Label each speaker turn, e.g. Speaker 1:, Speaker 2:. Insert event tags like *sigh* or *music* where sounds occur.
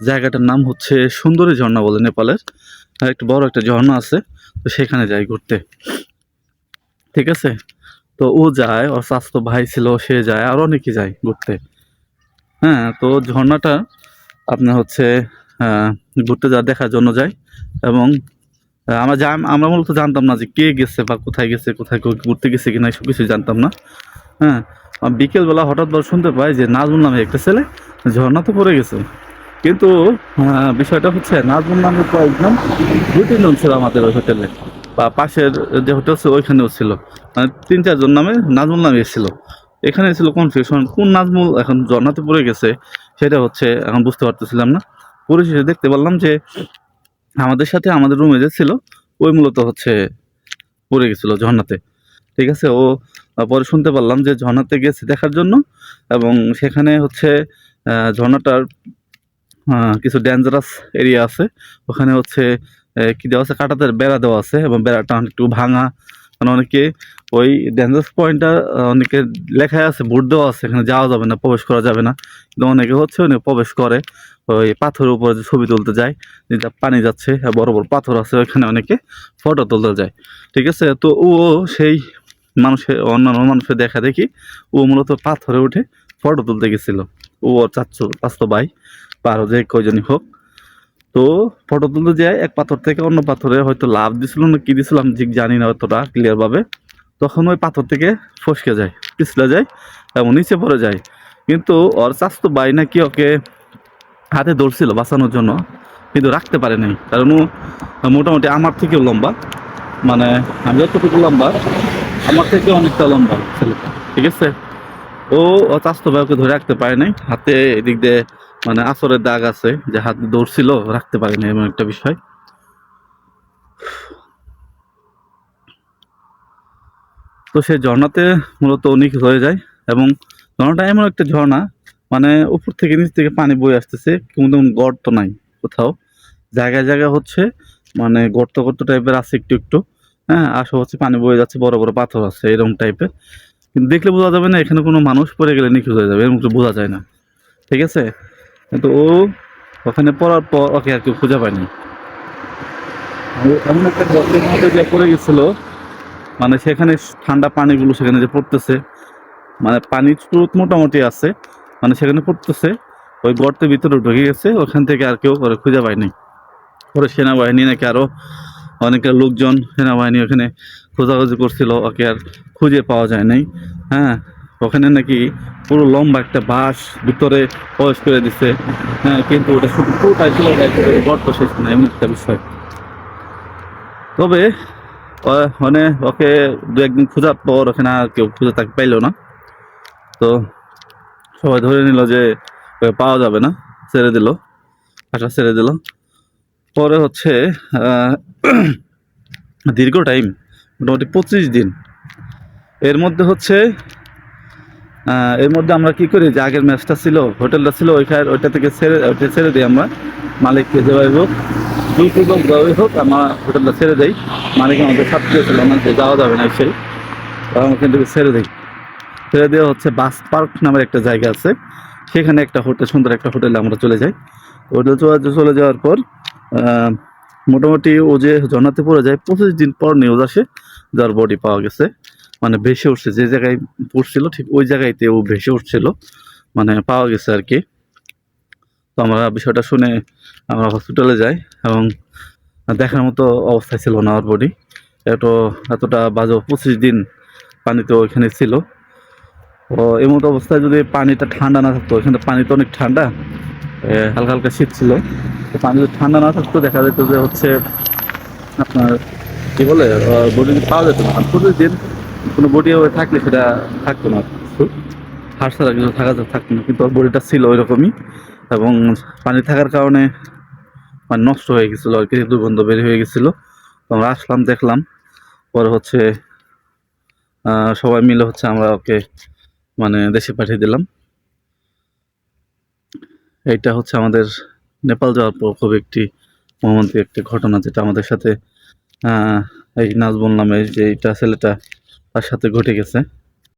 Speaker 1: জায়গাটার নাম হচ্ছে সুন্দরী ঝর্ণা বলে নেপালের। আর একটা বড় একটা ঝর্ণা আছে, তো সেখানে যাই ঘুরতে। ঠিক আছে? তো ও যায়, ওর স্বাস্থ্য ভাই ছিল, সে যায়, আর অনেকে যায় ঘুরতে। হ্যাঁ তো ঝর্ণাটা আপনার হচ্ছে ঘুরতে যা দেখার জন্য যায়। এবং আমরা জান, আমরা মূলত জানতাম না যে কে গেছে বা কোথায় গেছে, কোথায় ঘুরতে গেছে কিনা সব কিছু জানতাম না। হ্যাঁ বিকেলবেলা হঠাৎ করে শুনতে পাই যে নাজমুল নামে একটা ছেলে ঝর্ণাতে পড়ে গেছে। কিন্তু বিষয়টা হচ্ছে নাজমুল নামে কয়েকজন দু তিনজন ছিল আমাদের ওই হোটেলে, বা পাশের যে হোটেল ছিল ওইখানেও ছিল। মানে তিন চারজন নামে নাজমুল নামে ছিল এখানে ছিল কনফিউশন কোন নাজমুল এখন ঝর্ণাতে পড়ে গেছে সেটা হচ্ছে এখন বুঝতে পারতেছিলাম না। পরিশেষে দেখতে পারলাম যে আমাদের সাথে আমাদের রুমে যে ছিল, ওই মূলত হচ্ছে পড়ে গেছিল ঝর্ণাতে। ঠিক আছে, ও পরে শুনতে পারলাম যে ঝর্ণাতে গেছে দেখার জন্য, এবং সেখানে হচ্ছে ঝর্ণাটার কিছু ডেঞ্জারাস এরিয়া আছে। ওখানে হচ্ছে কি দেওয়া আছে? কাটাতে বেড়া দেওয়া আছে এবং বেড়াটা একটু ভাঙা। মানে অনেকে ওই ডেঞ্জারাস পয়েন্টটা অনেকে লেখায় আছে বোর্ড দেওয়া আছে, এখানে যাওয়া যাবে না, প্রবেশ করা যাবে না। কিন্তু অনেকে হচ্ছে অনেকে প্রবেশ করে, ওই পাথরের উপরে যে ছবি তুলতে যায়, যেটা পানি যাচ্ছে বড় বড় পাথর আছে, ওখানে অনেকে ফটো তুলতে যায়। ঠিক আছে? তো ও সেই মানুষের অন্যান্য মানুষের দেখা দেখি, ও মূলত পাথরে উঠে ফটো তুলতে গেছিল। ও চাচ্ছু চাচ্তো ভাই। বা হয়ে যায়, কয়জনই হোক। তো ফটো তুলতে যায় এক পাথর থেকে অন্য পাথরে হয়তো লাভ দিছিল না, কি দিছিল আমি ঠিক জানি না অতটা ক্লিয়ার ভাবে তখন ওই পাথর থেকে ফসকে যায়, পিছলে যায় এবং নিচে পড়ে যায়। কিন্তু ওর চাস্তো ভাই নাকি ওকে হাতে ধরছিল বাঁচানোর জন্য, কিন্তু রাখতে পারে নাই। কারণ ও মোটামুটি আমার থেকেও লম্বা। মানে আমি যতটুকু লম্বা, আমার থেকে অনেকটা লম্বা ছেলেটা, ঠিক আছে? ও ও চাস্তো ভাই ওকে ধরে রাখতে পারে নাই। হাতে এদিক দিয়ে মানে আসরের দাগ আছে যে হাত দৌড়ছিল রাখতে পারেনি এমন একটা বিষয়। তো সেই ঝর্ণাতে মূলত নিখোঁজ হয়ে যায় এবং ঝর্ণাটা এমন একটা ঝর্ণা মানে উপর থেকে নিচ থেকে পানি বয়ে আসতেছে তেমন গর্ত নাই কোথাও। জায়গায় জায়গায় হচ্ছে মানে গর্ত গর্ত টাইপের আছে একটু একটু হ্যাঁ আসো হচ্ছে পানি বয়ে যাচ্ছে, বড় বড় পাথর আছে, এরকম টাইপের কিন্তু দেখলে বোঝা যাবে না, এখানে কোনো মানুষ পড়ে গেলে নিখোঁজ হয়ে যাবে, এরকম বোঝা যায় না। ঠিক আছে? কিন্তু ও ওখানে পড়ার পর ওকে আর কেউ খুঁজে পায়নি। এমন একটা পড়ে গেছিল মানে সেখানে ঠান্ডা পানিগুলো সেখানে যে পড়তেছে মানে পানির স্রোত মোটামুটি আছে মানে সেখানে পড়তেছে, ওই গর্তের ভিতরে ঢুকে গেছে, ওখান থেকে আর কেউ করে খুঁজে পায়নি। পরে সেনাবাহিনী নাকি আরও অনেকটা লোকজন সেনাবাহিনী ওখানে খোঁজাখুঁজি করছিল, ওকে আর খুঁজে পাওয়া যায় নাই। হ্যাঁ ওখানে নাকি পুরো লম্বা একটা বাঁশ ভিতরে প্রবেশ করে দিছে। হ্যাঁ কিন্তু ওটা শুধু পুরোটাই ছিল একবারে গর্ত শেষ না, এমন একটা বিষয়। তবে মানে ওকে দু একদিন খোঁজার পর ওখানে আর কেউ খুঁজে তাকে পাইলো না। তো সবাই ধরে নিল যে পাওয়া যাবে না, ছেড়ে দিল আশা ছেড়ে দিল। পরে হচ্ছে *clears throat* দীর্ঘ টাইম মোটামুটি পঁচিশ দিন। এর মধ্যে হচ্ছে এর মধ্যে আমরা কি করি যে আগের ম্যাচটা ছিল, হোটেলটা ছিল ওইখানে, ওইটা থেকে ছেড়ে, ওইটা ছেড়ে দিই আমরা। মালিককে যেভাবে হোক দুটি হোক যেভাবে হোক, আমরা হোটেলটা ছেড়ে দেই। মালিক আমাদের সাথে ছিল যে যাওয়া যাবে না সেই। আমরা থেকে ছেড়ে দিই। ছেড়ে দেওয়া হচ্ছে বাস পার্ক নামের একটা জায়গা আছে। সেখানে একটা হোটেল, সুন্দর একটা হোটেলে আমরা চলে যাই। হোটেল চলে যাওয়ার পর মোটামুটি ও যে ঝর্ণাতে পড়ে যায়, পঁচিশ দিন পর নিউজ আসে, যার বডি পাওয়া গেছে। মানে ভেসে উঠছে, যে জায়গায় পড়ছিল, ঠিক ওই জায়গায়তে ও ভেসে উঠছিল। মানে পাওয়া গেছে আর কি। তো আমরা বিষয়টা শুনে আমরা হসপিটালে যাই এবং দেখার মতো অবস্থায় ছিল না ওর বডি এত, এতটা বাজে পঁচিশ দিন পানিতে ওইখানে ছিল। ও মতো অবস্থায় যদি পানিটা ঠান্ডা না থাকতো ওইখানে পানি তো অনেক ঠান্ডা হালকা হালকা শীত ছিল। পানি যদি ঠান্ডা না থাকতো, দেখা যেত যে হচ্ছে আপনার কি বলে বডি পাওয়া যেত না। প্রতিদিন কোনো বডি থাকলে সেটা থাকতো না। হাড় ছাড়া কিছু থাকা থাকতো না। কিন্তু ওর বডিটা ছিল ওই রকমই এবং পানি থাকার কারণে মানে নষ্ট হয়ে গেছিল আর কি দুর্গন্ধ বের হয়ে গেছিল। আমরা আসলাম, দেখলাম। পরে হচ্ছে সবাই মিলে হচ্ছে আমরা ওকে মানে দেশে পাঠিয়ে দিলাম। এইটা হচ্ছে আমাদের নেপাল যাওয়ার পর খুব একটি মর্মান্তিক একটি ঘটনা যেটা আমাদের সাথে এই নাজবুল নামে যে এটা ছেলেটা তার সাথে ঘটে গেছে।